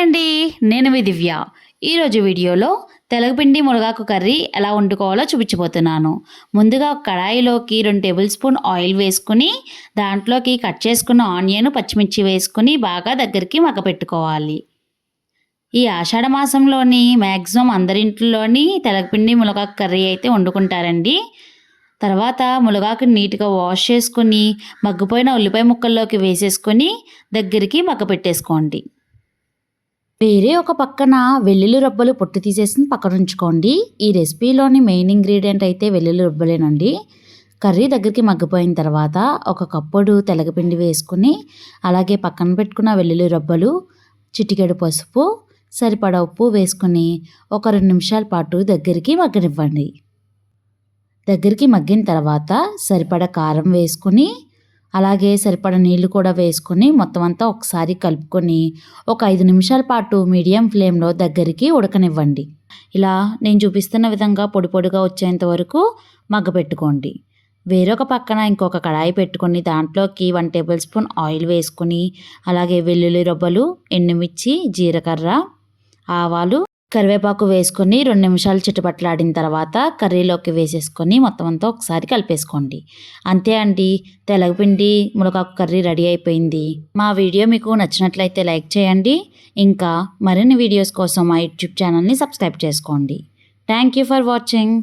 అండి నేను మీ దివ్య. ఈరోజు వీడియోలో తెలగపిండి మునగాకు కర్రీ ఎలా వండుకోవాలో చూపించబోతున్నాను. ముందుగా ఒక కడాయిలోకి రెండు టేబుల్ స్పూన్ ఆయిల్ వేసుకుని దాంట్లోకి కట్ చేసుకున్న ఆనియన్ పచ్చిమిర్చి వేసుకుని బాగా దగ్గరికి మగ్గపెట్టుకోవాలి ఈ ఆషాఢ మాసంలోని మ్యాక్సిమం అందరింట్లోని తెలగపిండి మునగాకు కర్రీ అయితే వండుకుంటారండి. తర్వాత మునగాకు నీట్గా వాష్ చేసుకుని మగ్గిపోయిన ఉల్లిపాయ ముక్కల్లోకి వేసేసుకొని దగ్గరికి మగ్గ పెట్టేసుకోండి. వేరే ఒక పక్కన వెల్లుల్లి రబ్బలు పొట్టు తీసేసి పక్కన ఉంచుకోండి. ఈ రెసిపీలోని మెయిన్ ఇంగ్రీడియంట్ అయితే వెల్లుల్లి రబ్బలేనండి. కర్రీ దగ్గరికి మగ్గిపోయిన తర్వాత ఒక కప్పుడు తెలగపిండి వేసుకుని అలాగే పక్కన పెట్టుకున్న వెల్లుల్లి రబ్బలు చిటికెడు పసుపు సరిపడా ఉప్పు వేసుకుని ఒక రెండు నిమిషాల పాటు దగ్గరికి మగ్గనివ్వండి. దగ్గరికి మగ్గిన తర్వాత సరిపడ కారం వేసుకుని అలాగే సరిపడ నీళ్ళు కూడా వేసుకొని మొత్తం అంతా ఒకసారి కలుపుకొని ఒక ఐదు నిమిషాల పాటు మీడియం ఫ్లేమ్లో దగ్గరికి ఉడకనివ్వండి. ఇలా నేను చూపిస్తున్న విధంగా పొడి పొడిగా వచ్చేంత వరకు మగ్గపెట్టుకోండి వేరొక పక్కన ఇంకొక కడాయి పెట్టుకొని దాంట్లోకి వన్ టేబుల్ స్పూన్ ఆయిల్ వేసుకుని అలాగే వెల్లుల్లి రొబ్బలు ఎండుమిర్చి జీలకర్ర ఆవాలు కరివేపాకు వేసుకొని రెండు నిమిషాలు చిట్టుపట్లాడిన తర్వాత కర్రీలోకి వేసేసుకొని మొత్తం అంతా ఒకసారి కలిపేసుకోండి. అంతే అండి. తెలగపిండి మునగాకు కర్రీ రెడీ అయిపోయింది. మా వీడియో మీకు నచ్చినట్లయితే లైక్ చేయండి. ఇంకా మరిన్ని వీడియోస్ కోసం మా యూట్యూబ్ ఛానల్ని సబ్స్క్రైబ్ చేసుకోండి. Thank you for watching.